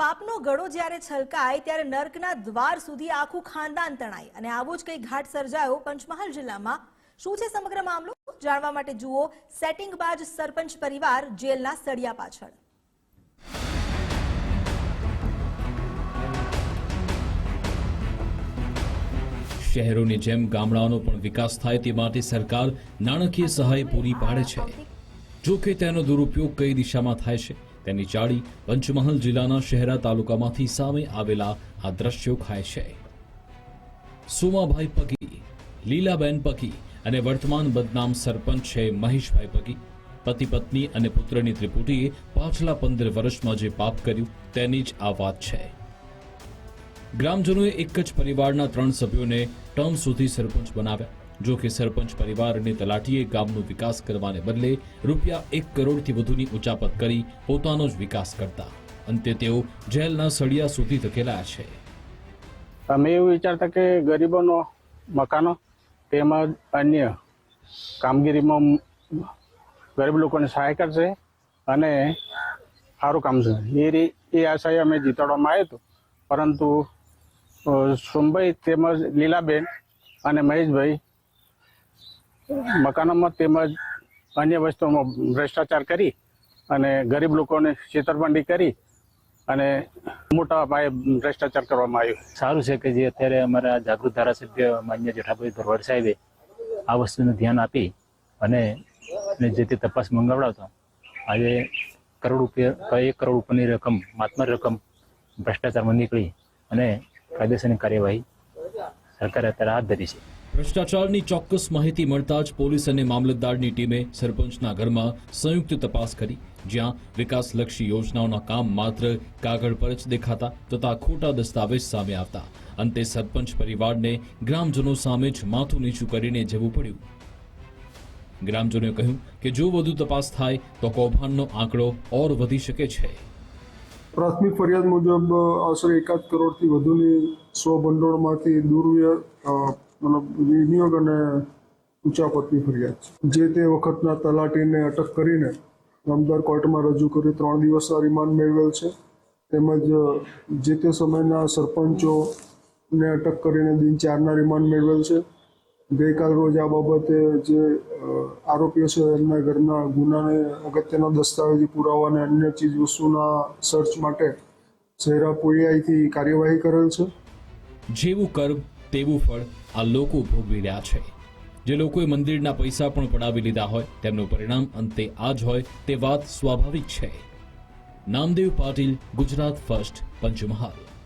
પાપનો ગળો જ્યારે છલકાય ત્યારે નર્કના દ્વાર સુધી આખું ખાનદાન તણાય અને આવો જ કંઈ ઘાટ સર્જાયો પંચમહાલ જિલ્લામાં. શું છે સમગ્ર મામલો? જાણવા માટે જુઓ સેટિંગબાજ સરપંચ પરિવાર જેલના સળિયા પાછળ. શહેરોની જેમ ગામડાઓનો પણ વિકાસ થાય તે માટે સરકાર નાણાકીય સહાય પૂરી પાડે છે. જો કે તેનો દુરુપયોગ કઈ દિશામાં થાય છે? તેની ચાળી પંચમહાલ જિલ્લાના શહેરા તાલુકામાંથી સામે આવેલા આ દ્રશ્યો ખાય છે. સોમાભાઈ પગી, લીલાબેન પગી અને વર્તમાન બદનામ સરપંચ છે મહેશભાઈ પગી. પતિ પત્ની અને પુત્રની ત્રિપુટીએ પાછલા પંદર વર્ષમાં જે પાપ કર્યું તેની જ આ વાત છે. ગ્રામજનોએ એક જ પરિવારના ત્રણ સભ્યોને ટર્મ સુધી સરપંચ બનાવ્યા. જો કે સરપંચ પરિવાર અને તલાટીએ ગામનો વિકાસ કરવાને બદલે રૂપિયા એક કરોડથી વધુની ઉચાપત કરી પોતાનો જ વિકાસ કરતા. અંતે તેઓ જેલના સળિયા સુધી ધકેલાયા છે. અમે એવું વિચારતા કે ગરીબોનો મકાનો તેમજ અન્ય કામગીરીમાં ગરીબ લોકોને સહાય કરશે અને સારું કામ છે. એ એ આશાએ અમે જીતાડવામાં આવ્યો હતો. પરંતુ સુંભાઈ તેમજ લીલાબેન અને મહેશભાઈ મકાનોમાં તેમજ અન્ય વસ્તુઓમાં ભ્રષ્ટાચાર કરી અને ગરીબ લોકોને છેતરપિંડી કરી અને મોટા પાયે ભ્રષ્ટાચાર કરવામાં આવ્યો. સારું છે કે જે અત્યારે અમારા જાગૃત ધારાસભ્ય માન્ય જેઠાભાઈ ભરવાડ સાહેબે આ વસ્તુનું ધ્યાન આપી અને જે તે તપાસ મંગાવડાવતો, આજે કરોડ રૂપિયા એક કરોડ ઉપરની રકમ માતમર રકમ ભ્રષ્ટાચારમાં નીકળી અને કાયદેસરની કાર્યવાહી સરકારે અત્યારે હાથ ધરી છે. ભ્રષ્ટાચારની ચોક્કસ માહિતી મળતા જ પોલીસ અને મામલતદારની ટીમે સરપંચના ઘરમાં સંયુક્ત તપાસ કરી, જ્યાં વિકાસલક્ષી યોજનાઓના કામ માત્ર કાગળ પર જ દેખાતા તથા ખોટા દસ્તાવેજ સામે આવતા. અંતે સરપંચ પરિવારને ગ્રામજનો સામે જ માથું નીચું કરીને જવું પડ્યું. ગ્રામજનોએ કહ્યું કે જો વધુ તપાસ થાય, તો કૌભાંડનો આંકડો ઓર વધી શકે છે. પ્રાથમિક ફરિયાદ મુજબ આશરે એકાદ કરોડથી વધુની સ્વ ભંડોળમાંથી દુર્વ્ય મતલબ વિનિયોગ અને ઉચાપતની ફરિયાદ છે. જે તે વખતના તલાટીને અટક કરીને નામદાર કોર્ટમાં રજૂ કરી ત્રણ દિવસના રિમાન્ડ મેળવેલ છે. તેમજ જે તે સમયના સરપંચોને અટક કરીને દિન ચારના રિમાન્ડ મેળવેલ છે. ગઈકાલ રોજ આ બાબતે જે આરોપીઓ છે, એમના ઘરના ગુનાને અગત્યના દસ્તાવેજી પુરાવા અને અન્ય ચીજ વસ્તુના સર્ચ માટે શહેરા પોલીઆઈથી કાર્યવાહી કરેલ છે. જેવું કર્મ તેવું ફળ આ લોકો ભોગવી રહ્યા છે. જે લોકોએ મંદિરના પૈસા પણ પડાવી લીધા હોય, તેમનું પરિણામ અંતે આ જ હોય તે વાત સ્વાભાવિક છે. નામદેવ પાટીલ, ગુજરાત ફર્સ્ટ, પંચમહાલ.